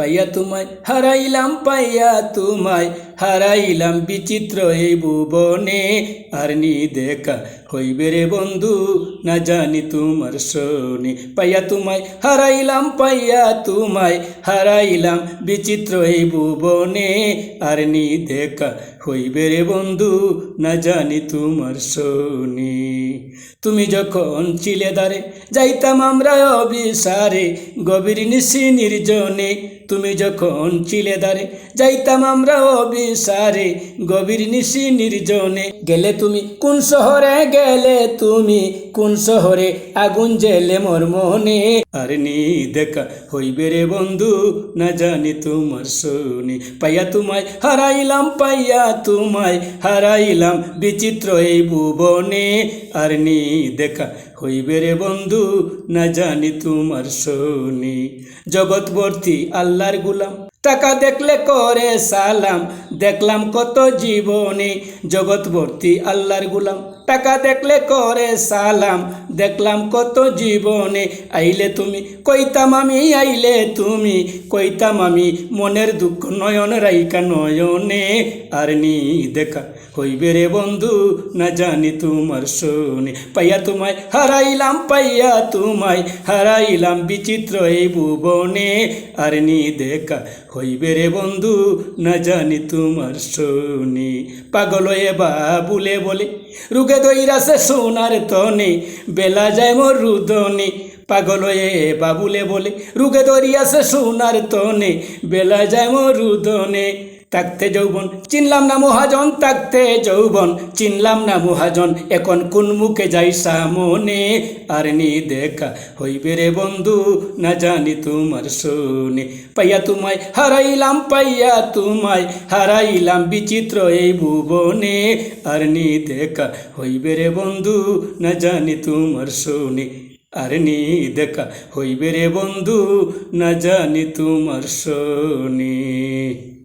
পাইয়া তোমায় হারাইলাম পাইয়া তোমায়। হারাইলাম বিচিত্র এই ভুবনে। আর নি দেখা হইবে রে বন্ধু, না জানি তোমার শোনে। পাইয়া তোমায়, হারাইলাম, পাইয়া তোমায়, হারাইলাম বিচিত্র এই ভুবনে। আর নি দেখা হইবে রে বন্ধু, না জানি তোমার শোনে। তুমি যখন চিলে দারে যাইতাম আমরা অবিসারে গভীর নিশি নির্জনে। তুমি যখন চিলে দারে যাইতাম আমরা অবিসারে গভীর নিশি নির্জনে। গেলে তুমি কোন শহরে? গেলে তুমি কোন শহরে? আগুন জেলে মোর মনে। আর নি, দেখা হইবে রে বন্ধু, না জানি তোমার শোনে। পাইয়া তোমায় হারাইলাম, পাইয়া তোমায় হারাইলাম, বিচিত্র এই ভুবনে। আর নি, দেখা হইবে রে বন্ধু, না জানি তোমার শোনে। জগৎবর্তী আল্লাহর গুলাম, টাকা দেখলে করে সালাম। দেখলাম কত জীবনে, জগৎবর্তী আল্লাহর গুলাম। টাকা দেখলে করে সালাম। দেখলাম কত জীবনে। আইলে তুমি, কইতাম আমি, আইলে তুমি। কইতাম আমি, মনের দুঃখ নয়ন, রাইকা নয়নে। আর নি দেখা হইবে রে বন্ধু, না জানি তোমার শোনে। পাইয়া তোমায়, হারাইলাম, পাইয়া তোমায়। হারাইলাম বিচিত্র এই ভুবনে। আর নি দেখা হইবে রে বন্ধু, না জানি তোমার শোনে। পাগল এ বাবুলে বলে, রুগে দইরাছে সোনার তনে, বেলা যায় মোর রুদনে পাগল এ বাবুলে বলে, রুগে দরিয়াছে সোনার তনে, বেলা যায় মোর রুদনে থাকতে যৌবন। চিনলাম না মহাজন থাকতে যৌবন। চিনলাম না মহাজন, এখন কোন মুখে যাই সামনে আর নি দেখা হইবে রে বন্ধু, না জানি তোমার শোনে। পাইয়া তোমায় হারাইলাম, পাইয়া তোমায় হারাইলাম বিচিত্র এই ভুবনে। আর নি দেখা হইবে রে বন্ধু, না জানি তোমার শোনে। আর নি দেখা হইবে রে বন্ধু, না জানি তোমার শোনে।